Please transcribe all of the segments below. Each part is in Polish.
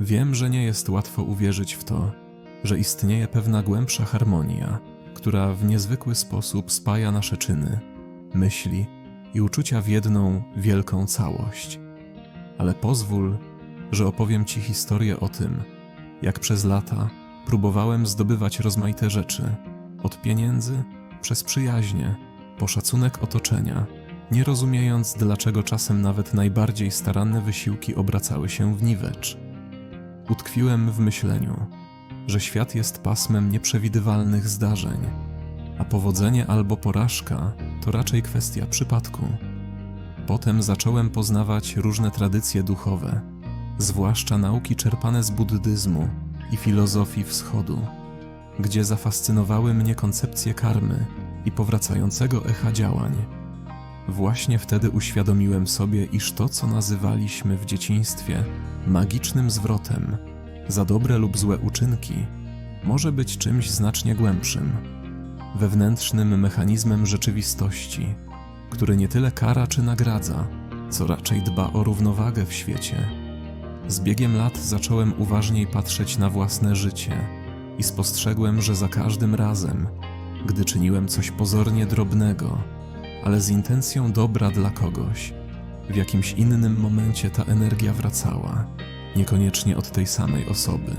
Wiem, że nie jest łatwo uwierzyć w to, że istnieje pewna głębsza harmonia, która w niezwykły sposób spaja nasze czyny, myśli i uczucia w jedną wielką całość. Ale pozwól, że opowiem Ci historię o tym, jak przez lata próbowałem zdobywać rozmaite rzeczy, od pieniędzy przez przyjaźnie, po szacunek otoczenia, nie rozumiejąc, dlaczego czasem nawet najbardziej staranne wysiłki obracały się w niwecz. Utkwiłem w myśleniu, że świat jest pasmem nieprzewidywalnych zdarzeń, a powodzenie albo porażka to raczej kwestia przypadku. Potem zacząłem poznawać różne tradycje duchowe, zwłaszcza nauki czerpane z buddyzmu i filozofii wschodu, gdzie zafascynowały mnie koncepcje karmy i powracającego echa działań. Właśnie wtedy uświadomiłem sobie, iż to, co nazywaliśmy w dzieciństwie magicznym zwrotem, za dobre lub złe uczynki, może być czymś znacznie głębszym, wewnętrznym mechanizmem rzeczywistości, który nie tyle kara czy nagradza, co raczej dba o równowagę w świecie. Z biegiem lat zacząłem uważniej patrzeć na własne życie i spostrzegłem, że za każdym razem, gdy czyniłem coś pozornie drobnego, ale z intencją dobra dla kogoś, w jakimś innym momencie ta energia wracała, niekoniecznie od tej samej osoby,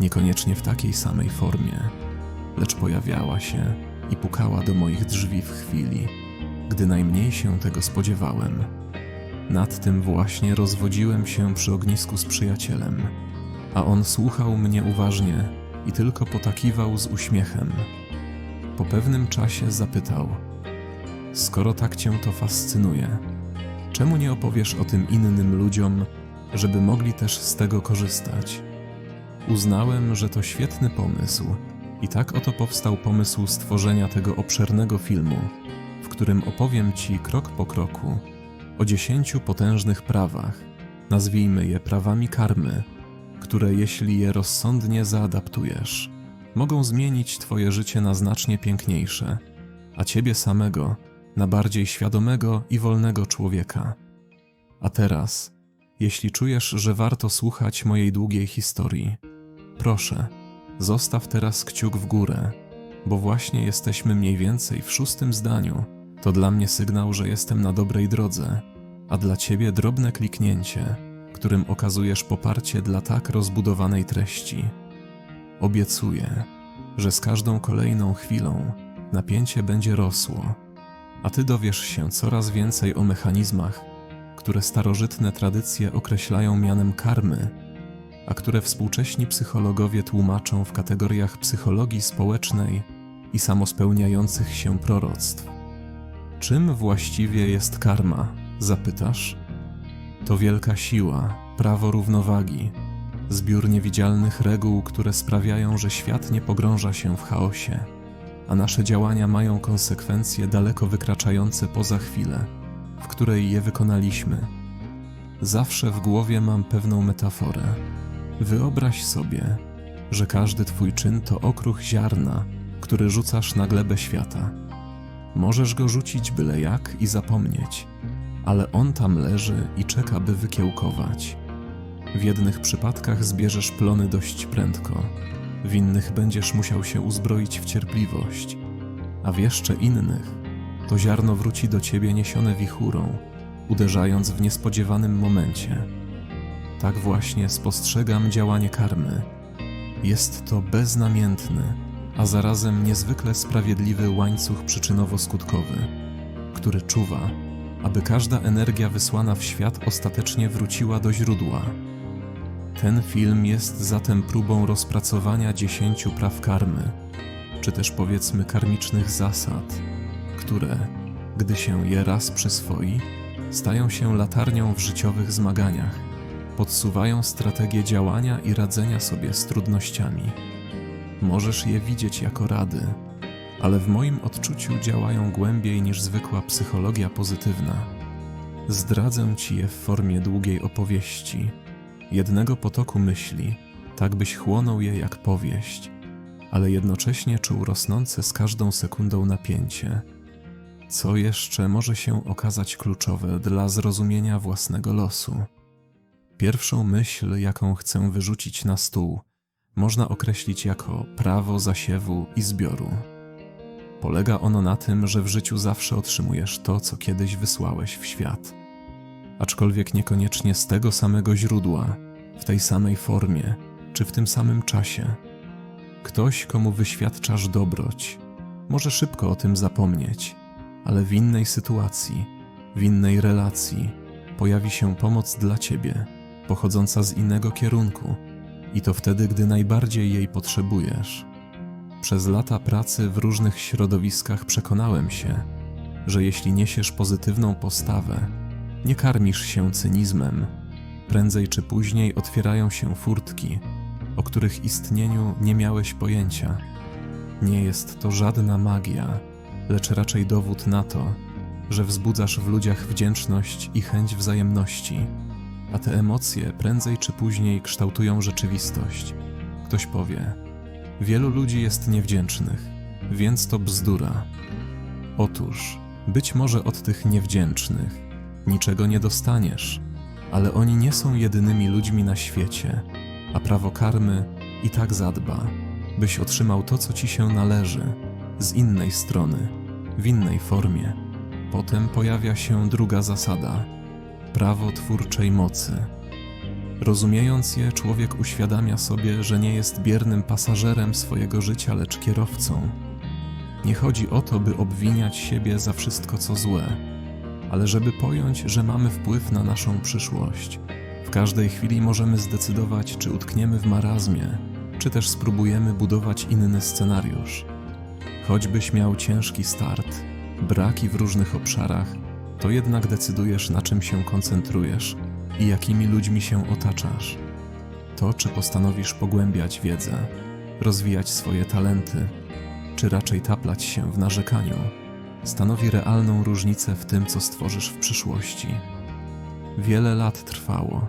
niekoniecznie w takiej samej formie, lecz pojawiała się i pukała do moich drzwi w chwili, gdy najmniej się tego spodziewałem. Nad tym właśnie rozwodziłem się przy ognisku z przyjacielem, a on słuchał mnie uważnie i tylko potakiwał z uśmiechem. Po pewnym czasie zapytał: Skoro tak cię to fascynuje, czemu nie opowiesz o tym innym ludziom, żeby mogli też z tego korzystać? Uznałem, że to świetny pomysł, i tak oto powstał pomysł stworzenia tego obszernego filmu, w którym opowiem Ci krok po kroku o dziesięciu potężnych prawach, nazwijmy je prawami karmy, które jeśli je rozsądnie zaadaptujesz, mogą zmienić Twoje życie na znacznie piękniejsze, a Ciebie samego na bardziej świadomego i wolnego człowieka. A teraz, jeśli czujesz, że warto słuchać mojej długiej historii, proszę, zostaw teraz kciuk w górę, bo właśnie jesteśmy mniej więcej w szóstym zdaniu. To dla mnie sygnał, że jestem na dobrej drodze, a dla Ciebie drobne kliknięcie, którym okazujesz poparcie dla tak rozbudowanej treści. Obiecuję, że z każdą kolejną chwilą napięcie będzie rosło, a Ty dowiesz się coraz więcej o mechanizmach, które starożytne tradycje określają mianem karmy, a które współcześni psychologowie tłumaczą w kategoriach psychologii społecznej i samospełniających się proroctw. Czym właściwie jest karma? Zapytasz? To wielka siła, prawo równowagi, zbiór niewidzialnych reguł, które sprawiają, że świat nie pogrąża się w chaosie, a nasze działania mają konsekwencje daleko wykraczające poza chwilę, w której je wykonaliśmy. Zawsze w głowie mam pewną metaforę. Wyobraź sobie, że każdy Twój czyn to okruch ziarna, który rzucasz na glebę świata. Możesz go rzucić byle jak i zapomnieć, ale on tam leży i czeka, by wykiełkować. W jednych przypadkach zbierzesz plony dość prędko, w innych będziesz musiał się uzbroić w cierpliwość, a w jeszcze innych to ziarno wróci do ciebie niesione wichurą, uderzając w niespodziewanym momencie. Tak właśnie spostrzegam działanie karmy. Jest to beznamiętny, a zarazem niezwykle sprawiedliwy łańcuch przyczynowo-skutkowy, który czuwa, aby każda energia wysłana w świat ostatecznie wróciła do źródła. Ten film jest zatem próbą rozpracowania dziesięciu praw karmy, czy też powiedzmy karmicznych zasad, które, gdy się je raz przyswoi, stają się latarnią w życiowych zmaganiach, podsuwają strategię działania i radzenia sobie z trudnościami. Możesz je widzieć jako rady, ale w moim odczuciu działają głębiej niż zwykła psychologia pozytywna. Zdradzę ci je w formie długiej opowieści, jednego potoku myśli, tak byś chłonął je jak powieść, ale jednocześnie czuł rosnące z każdą sekundą napięcie. Co jeszcze może się okazać kluczowe dla zrozumienia własnego losu? Pierwszą myśl, jaką chcę wyrzucić na stół, można określić jako prawo zasiewu i zbioru. Polega ono na tym, że w życiu zawsze otrzymujesz to, co kiedyś wysłałeś w świat. Aczkolwiek niekoniecznie z tego samego źródła, w tej samej formie czy w tym samym czasie. Ktoś, komu wyświadczasz dobroć, może szybko o tym zapomnieć, ale w innej sytuacji, w innej relacji pojawi się pomoc dla ciebie, pochodząca z innego kierunku, i to wtedy, gdy najbardziej jej potrzebujesz. Przez lata pracy w różnych środowiskach przekonałem się, że jeśli niesiesz pozytywną postawę, nie karmisz się cynizmem, prędzej czy później otwierają się furtki, o których istnieniu nie miałeś pojęcia. Nie jest to żadna magia, lecz raczej dowód na to, że wzbudzasz w ludziach wdzięczność i chęć wzajemności, a te emocje prędzej czy później kształtują rzeczywistość. Ktoś powie: Wielu ludzi jest niewdzięcznych, więc to bzdura. Otóż, być może od tych niewdzięcznych niczego nie dostaniesz, ale oni nie są jedynymi ludźmi na świecie, a prawo karmy i tak zadba, byś otrzymał to, co ci się należy, z innej strony, w innej formie. Potem pojawia się druga zasada prawo twórczej mocy. Rozumiejąc je, człowiek uświadamia sobie, że nie jest biernym pasażerem swojego życia, lecz kierowcą. Nie chodzi o to, by obwiniać siebie za wszystko, co złe, ale żeby pojąć, że mamy wpływ na naszą przyszłość. W każdej chwili możemy zdecydować, czy utkniemy w marazmie, czy też spróbujemy budować inny scenariusz. Choćbyś miał ciężki start, braki w różnych obszarach, to jednak decydujesz, na czym się koncentrujesz i jakimi ludźmi się otaczasz. To, czy postanowisz pogłębiać wiedzę, rozwijać swoje talenty, czy raczej taplać się w narzekaniu, stanowi realną różnicę w tym, co stworzysz w przyszłości. Wiele lat trwało,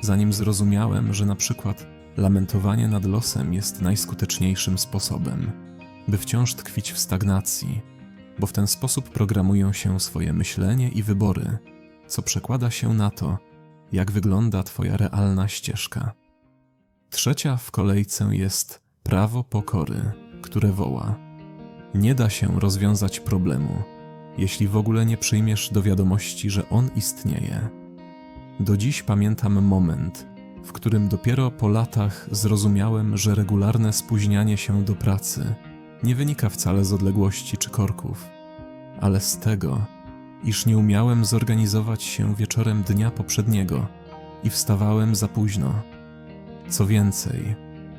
zanim zrozumiałem, że na przykład lamentowanie nad losem jest najskuteczniejszym sposobem, by wciąż tkwić w stagnacji, bo w ten sposób programują się swoje myślenie i wybory, co przekłada się na to, jak wygląda Twoja realna ścieżka. Trzecia w kolejce jest prawo pokory, które woła: Nie da się rozwiązać problemu, jeśli w ogóle nie przyjmiesz do wiadomości, że on istnieje. Do dziś pamiętam moment, w którym dopiero po latach zrozumiałem, że regularne spóźnianie się do pracy nie wynika wcale z odległości czy korków, ale z tego, iż nie umiałem zorganizować się wieczorem dnia poprzedniego i wstawałem za późno. Co więcej,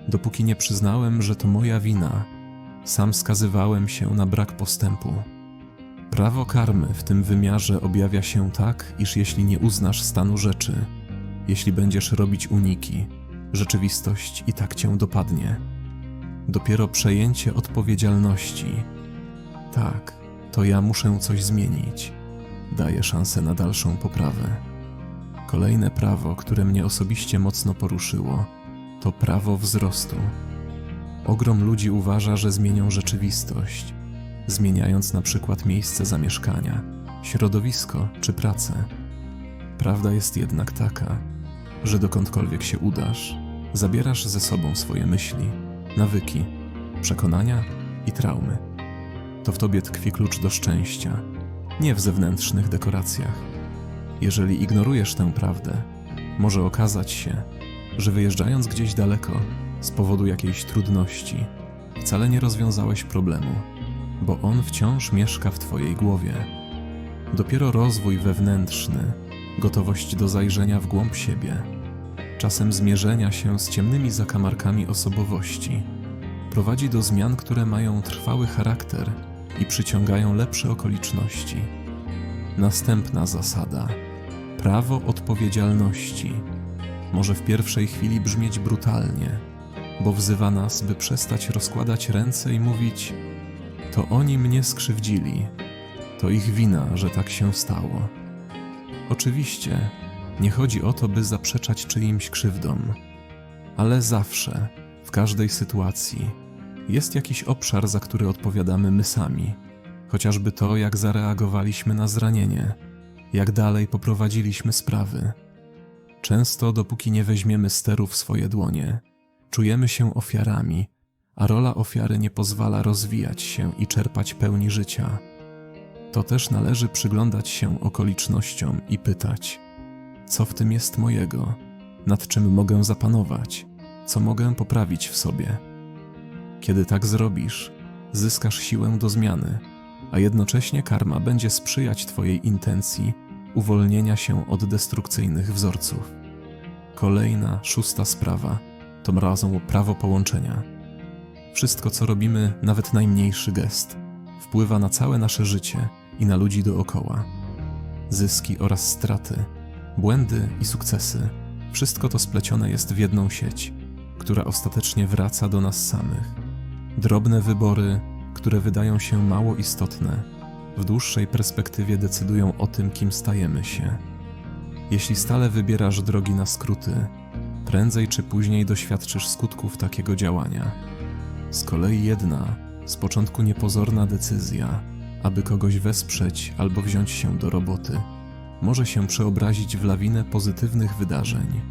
dopóki nie przyznałem, że to moja wina, sam skazywałem się na brak postępu. Prawo karmy w tym wymiarze objawia się tak, iż jeśli nie uznasz stanu rzeczy, jeśli będziesz robić uniki, rzeczywistość i tak cię dopadnie. Dopiero przejęcie odpowiedzialności. Tak, to ja muszę coś zmienić. Daje szansę na dalszą poprawę. Kolejne prawo, które mnie osobiście mocno poruszyło, to prawo wzrostu. Ogrom ludzi uważa, że zmienią rzeczywistość, zmieniając na przykład miejsce zamieszkania, środowisko czy pracę. Prawda jest jednak taka, że dokądkolwiek się udasz, zabierasz ze sobą swoje myśli, nawyki, przekonania i traumy. To w tobie tkwi klucz do szczęścia, nie w zewnętrznych dekoracjach. Jeżeli ignorujesz tę prawdę, może okazać się, że wyjeżdżając gdzieś daleko z powodu jakiejś trudności, wcale nie rozwiązałeś problemu, bo on wciąż mieszka w twojej głowie. Dopiero rozwój wewnętrzny, gotowość do zajrzenia w głąb siebie, czasem zmierzenia się z ciemnymi zakamarkami osobowości, prowadzi do zmian, które mają trwały charakter i przyciągają lepsze okoliczności. Następna zasada prawo odpowiedzialności może w pierwszej chwili brzmieć brutalnie, bo wzywa nas, by przestać rozkładać ręce i mówić: To oni mnie skrzywdzili, to ich wina, że tak się stało. Oczywiście, nie chodzi o to, by zaprzeczać czyimś krzywdom, ale zawsze, w każdej sytuacji, jest jakiś obszar, za który odpowiadamy my sami, chociażby to, jak zareagowaliśmy na zranienie, jak dalej poprowadziliśmy sprawy. Często, dopóki nie weźmiemy steru w swoje dłonie, czujemy się ofiarami, a rola ofiary nie pozwala rozwijać się i czerpać pełni życia. To też należy przyglądać się okolicznościom i pytać: co w tym jest mojego, nad czym mogę zapanować, co mogę poprawić w sobie. Kiedy tak zrobisz, zyskasz siłę do zmiany, a jednocześnie karma będzie sprzyjać Twojej intencji uwolnienia się od destrukcyjnych wzorców. Kolejna, szósta sprawa to razem prawo połączenia. Wszystko, co robimy, nawet najmniejszy gest, wpływa na całe nasze życie i na ludzi dookoła. Zyski oraz straty, błędy i sukcesy wszystko to splecione jest w jedną sieć, która ostatecznie wraca do nas samych. Drobne wybory, które wydają się mało istotne, w dłuższej perspektywie decydują o tym, kim stajemy się. Jeśli stale wybierasz drogi na skróty, prędzej czy później doświadczysz skutków takiego działania. Z kolei jedna, z początku niepozorna decyzja, aby kogoś wesprzeć albo wziąć się do roboty, może się przeobrazić w lawinę pozytywnych wydarzeń.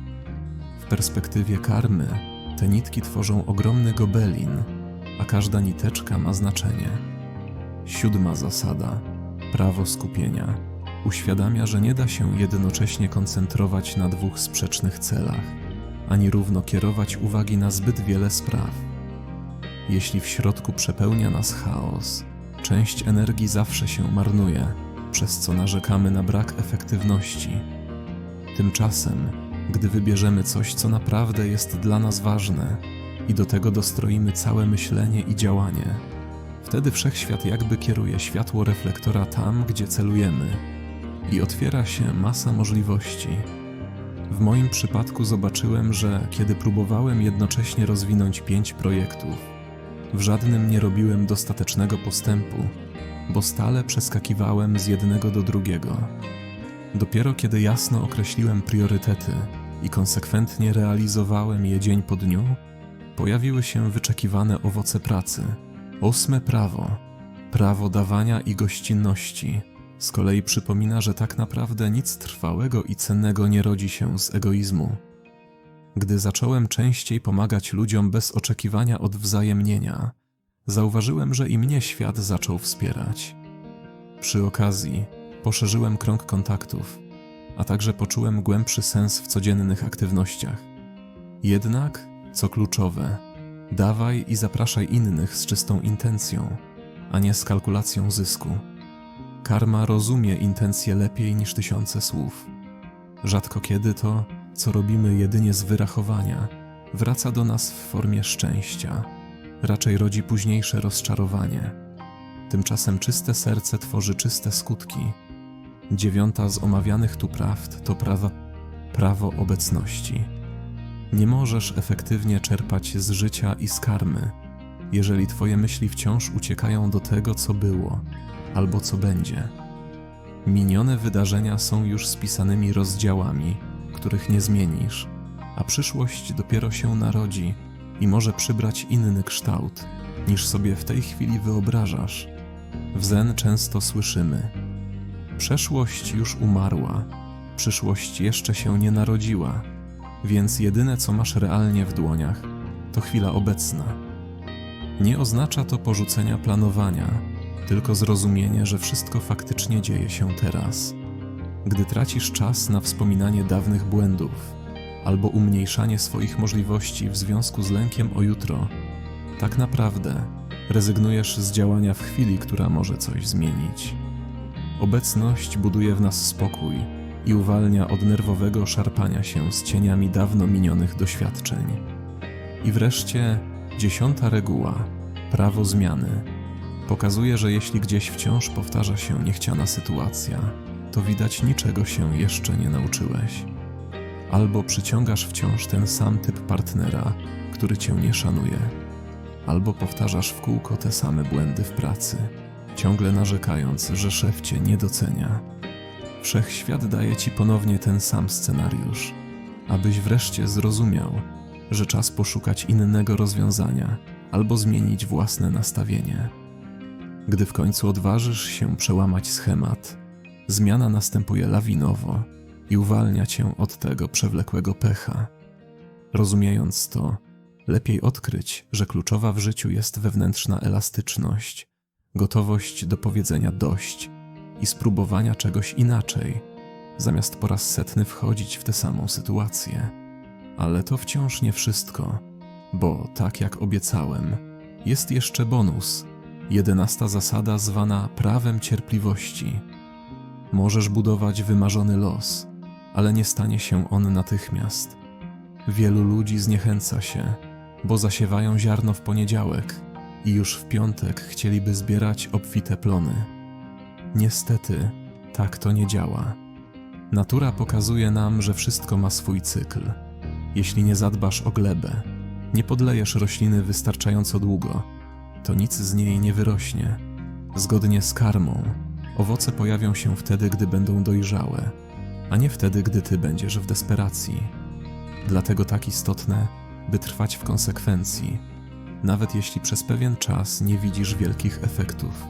W perspektywie karmy te nitki tworzą ogromny gobelin, a każda niteczka ma znaczenie. Siódma zasada prawo skupienia uświadamia, że nie da się jednocześnie koncentrować na dwóch sprzecznych celach, ani równo kierować uwagi na zbyt wiele spraw. Jeśli w środku przepełnia nas chaos, część energii zawsze się marnuje, przez co narzekamy na brak efektywności. Tymczasem, gdy wybierzemy coś, co naprawdę jest dla nas ważne i do tego dostroimy całe myślenie i działanie, wtedy wszechświat jakby kieruje światło reflektora tam, gdzie celujemy i otwiera się masa możliwości. W moim przypadku zobaczyłem, że kiedy próbowałem jednocześnie rozwinąć pięć projektów, w żadnym nie robiłem dostatecznego postępu, bo stale przeskakiwałem z jednego do drugiego. Dopiero kiedy jasno określiłem priorytety i konsekwentnie realizowałem je dzień po dniu, pojawiły się wyczekiwane owoce pracy. Ósme prawo prawo dawania i gościnności z kolei przypomina, że tak naprawdę nic trwałego i cennego nie rodzi się z egoizmu. Gdy zacząłem częściej pomagać ludziom bez oczekiwania odwzajemnienia, zauważyłem, że i mnie świat zaczął wspierać. Przy okazji poszerzyłem krąg kontaktów, a także poczułem głębszy sens w codziennych aktywnościach. Jednak, co kluczowe, dawaj i zapraszaj innych z czystą intencją, a nie z kalkulacją zysku. Karma rozumie intencje lepiej niż tysiące słów. Rzadko kiedy to, co robimy jedynie z wyrachowania, wraca do nas w formie szczęścia. Raczej rodzi późniejsze rozczarowanie. Tymczasem czyste serce tworzy czyste skutki. Dziewiąta z omawianych tu prawd to prawa, prawo obecności. Nie możesz efektywnie czerpać z życia i z karmy, jeżeli twoje myśli wciąż uciekają do tego, co było albo co będzie. Minione wydarzenia są już spisanymi rozdziałami, których nie zmienisz, a przyszłość dopiero się narodzi i może przybrać inny kształt, niż sobie w tej chwili wyobrażasz. W Zen często słyszymy: Przeszłość już umarła, przyszłość jeszcze się nie narodziła, więc jedyne co masz realnie w dłoniach to chwila obecna. Nie oznacza to porzucenia planowania, tylko zrozumienie, że wszystko faktycznie dzieje się teraz. Gdy tracisz czas na wspominanie dawnych błędów albo umniejszanie swoich możliwości w związku z lękiem o jutro, tak naprawdę rezygnujesz z działania w chwili, która może coś zmienić. Obecność buduje w nas spokój i uwalnia od nerwowego szarpania się z cieniami dawno minionych doświadczeń. I wreszcie dziesiąta reguła prawo zmiany Pokazuje, że jeśli gdzieś wciąż powtarza się niechciana sytuacja, to widać niczego się jeszcze nie nauczyłeś. Albo przyciągasz wciąż ten sam typ partnera, który cię nie szanuje, albo powtarzasz w kółko te same błędy w pracy, ciągle narzekając, że szef cię nie docenia. Wszechświat daje ci ponownie ten sam scenariusz, abyś wreszcie zrozumiał, że czas poszukać innego rozwiązania albo zmienić własne nastawienie. Gdy w końcu odważysz się przełamać schemat, zmiana następuje lawinowo i uwalnia cię od tego przewlekłego pecha. Rozumiejąc to, lepiej odkryć, że kluczowa w życiu jest wewnętrzna elastyczność, gotowość do powiedzenia dość i spróbowania czegoś inaczej, zamiast po raz setny wchodzić w tę samą sytuację. Ale to wciąż nie wszystko, bo tak jak obiecałem, jest jeszcze bonus, jedenasta zasada zwana prawem cierpliwości. Możesz budować wymarzony los, ale nie stanie się on natychmiast. Wielu ludzi zniechęca się, bo zasiewają ziarno w poniedziałek i już w piątek chcieliby zbierać obfite plony. Niestety, tak to nie działa. Natura pokazuje nam, że wszystko ma swój cykl. Jeśli nie zadbasz o glebę, nie podlejesz rośliny wystarczająco długo, to nic z niej nie wyrośnie. Zgodnie z karmą, owoce pojawią się wtedy, gdy będą dojrzałe, a nie wtedy, gdy ty będziesz w desperacji. Dlatego tak istotne, by trwać w konsekwencji, nawet jeśli przez pewien czas nie widzisz wielkich efektów.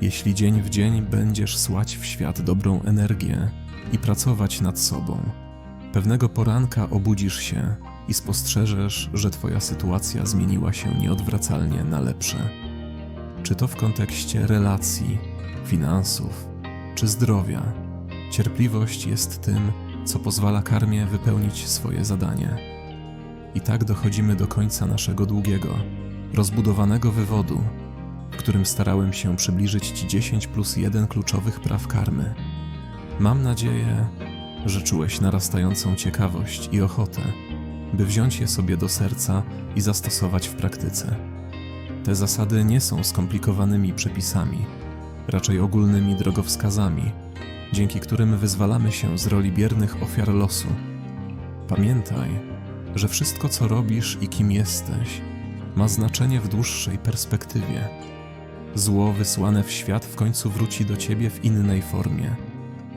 Jeśli dzień w dzień będziesz słać w świat dobrą energię i pracować nad sobą, pewnego poranka obudzisz się i spostrzeżesz, że Twoja sytuacja zmieniła się nieodwracalnie na lepsze. Czy to w kontekście relacji, finansów czy zdrowia, cierpliwość jest tym, co pozwala karmie wypełnić swoje zadanie. I tak dochodzimy do końca naszego długiego, rozbudowanego wywodu, w którym starałem się przybliżyć Ci 10 plus 1 kluczowych praw karmy. Mam nadzieję, że czułeś narastającą ciekawość i ochotę, by wziąć je sobie do serca i zastosować w praktyce. Te zasady nie są skomplikowanymi przepisami, raczej ogólnymi drogowskazami, dzięki którym wyzwalamy się z roli biernych ofiar losu. Pamiętaj, że wszystko, co robisz i kim jesteś, ma znaczenie w dłuższej perspektywie. Zło wysłane w świat w końcu wróci do ciebie w innej formie,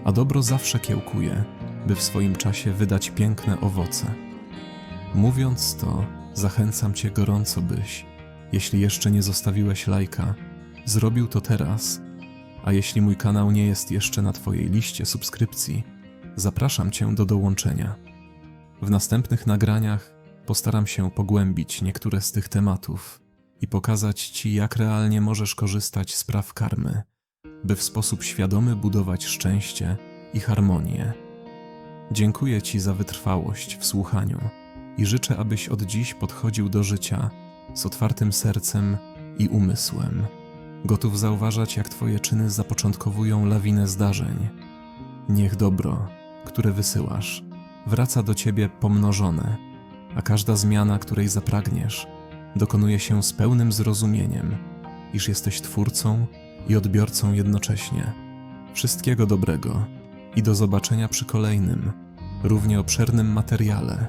a dobro zawsze kiełkuje, by w swoim czasie wydać piękne owoce. Mówiąc to, zachęcam cię gorąco, byś, jeśli jeszcze nie zostawiłeś lajka, zrobił to teraz, a jeśli mój kanał nie jest jeszcze na twojej liście subskrypcji, zapraszam cię do dołączenia. W następnych nagraniach postaram się pogłębić niektóre z tych tematów i pokazać Ci, jak realnie możesz korzystać z praw karmy, by w sposób świadomy budować szczęście i harmonię. Dziękuję Ci za wytrwałość w słuchaniu i życzę, abyś od dziś podchodził do życia z otwartym sercem i umysłem, gotów zauważać, jak Twoje czyny zapoczątkowują lawinę zdarzeń. Niech dobro, które wysyłasz, wraca do Ciebie pomnożone, a każda zmiana, której zapragniesz, dokonuje się z pełnym zrozumieniem, iż jesteś twórcą i odbiorcą jednocześnie. Wszystkiego dobrego i do zobaczenia przy kolejnym, równie obszernym materiale.